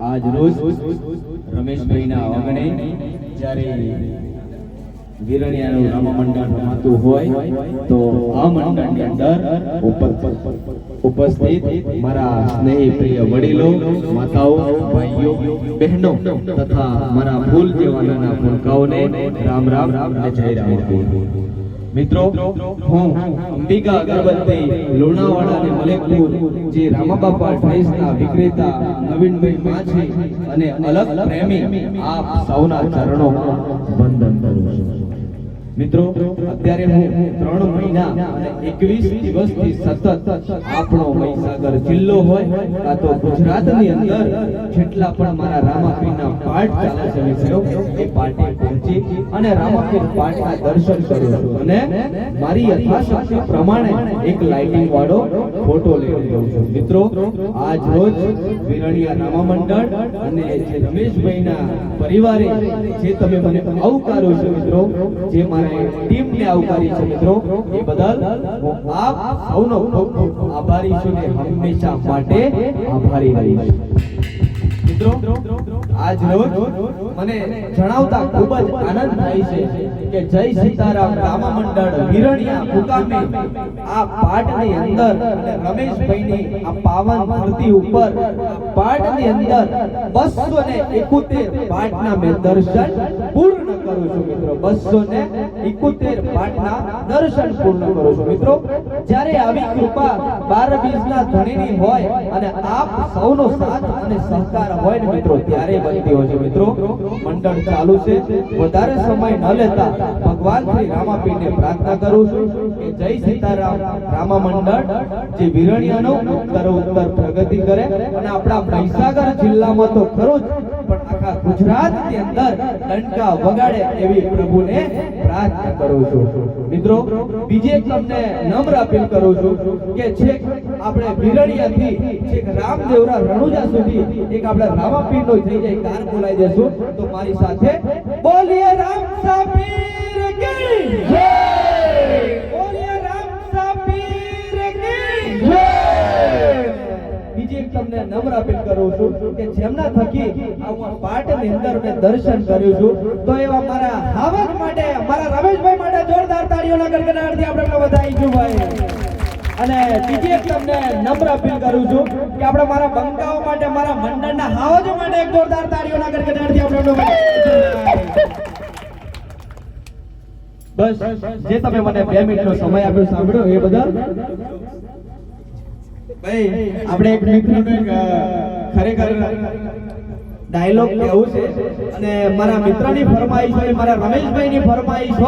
આજ રોજ રમેશભાઈના આંગણે જ્યારે વિરણિયાનું રામમંડળ રમાતું હોય, તો આ મંડળની અંદર ઉપસ્થિત મારા સ્નેહી પ્રિય વડીલો, માતાઓ, ભાઈઓ, બહેનો તથા મારા ફૂલ જેવા નાના ભૂલકાઓને રામ રામ અને જય રામ મિત્રો, હું અંબિકા અગરબત્તી લુણાવાડા અને મલેકપુર, જે રામાબાપા ડ્રેસના વિક્રેતા નવીનભાઈ માછી અને અલગ પ્રેમી આપ સૌના ચરણો વંદન કરું છું. મિત્રો, અત્યારે હું ત્રણ મહિના અને એકવીસ દિવસથી સતત આપણો મહીસાગર જિલ્લો હોય, કાં તો ગુજરાતની અંદર, જેટલા પણ મારા રામાપીના પાઠ ચાલે છે એ પાઠે પહોંચી અને રામાપીર પાઠના દર્શન કરું છું. અને મારી યથાશક્તિ પ્રમાણે એક લાઇટિંગ વાળો ફોટો લઈ રહ્યો છું. મિત્રો, આજ રોજ વિરણિયા રામા મંડળ અને જે રમેશભાઈના પરિવારે જે તમે મને આવકારો છો, મિત્રો, જે મારા ટીમને આવકારી છે, મિત્રો, એ બદલ હું આપ સૌનો ખૂબ ખૂબ આભારી છું ને હંમેશા માટે આભારી રહીશ. મિત્રો, આજ રોજ મને જણાવતા ખૂબ જ આનંદ થાય છે કે જય સીતારામ રામા મંડળ વિરણિયા મુકામે આ પાઠની અંદર રમેશભાઈની આ પાવન ધરતી ઉપર પાઠની અંદર 271 પાઠના મેં દર્શન પૂર્ણ કરું છું મિત્રો. 271 પાઠના દર્શન પૂર્ણ કરું છું મિત્રો. જ્યારે આવી કૃપા બાર બીજના ધણીની હોય અને આપ સૌનો સાથ અને સહકાર હોય ને મિત્રો, ત્યારે બનતી હોય છે. મિત્રો, મંડળ ચાલુ છે. વધારે સમય ન લેતા ભગવાન શ્રી રામાપીરને પ્રાર્થના કરું છું કે જય સીતારામ રામા મંડળ, જે વિરણ્યનો ઉત્તર ઉત્તર પ્રગતિ કરે અને આપણા મહીસાગર જિલ્લામાં તો ખરું જ પણ આખા ગુજરાતની અંદર ડંકા વગાડે એવી પ્રભુને પ્રાર્થના કરું છું. મિત્રો, બીજે તમને નમ્ર અપીલ કરું છું કે છેક આપણે વિરણિયાથી છેક રામદેવરા રણુજા સુધી એક આપણે રામાપીરનો થઈ જાય, કાર બોલાવી દેશું. તો મારી સાથે બોલીએ બીજી એક તમને નમ્ર અપીલ કરું છું કે જેમના થકી આ હું અંદર મેં દર્શન કર્યું છું, તો એવા મારા હાવક માટે, મારા રમેશભાઈ માટે જોરદાર તાળીઓના ગડગડાટથી આપણે એમને વધાઈ છું ભાઈ અને બીજી એક તમને નમ્ર અપીલ કરું છું કે આપણે મારા બંકાઓ માટે, મારા મંડળના હાવજો માટે એક જોરદાર તાળીઓના ગડગડાટથી આપણે વધાઈ બસ, જે તમે મને બે મિનિટનો સમય આપ્યો, સાંભળ્યો એ બદલ. ભાઈ, આપણે એક મિત્રનો ખરેખર ડાયલોગ કેવું છે? અને મારા મિત્રની ફરમાઈશ હોય, મારા રમેશભાઈની ફરમાઈશ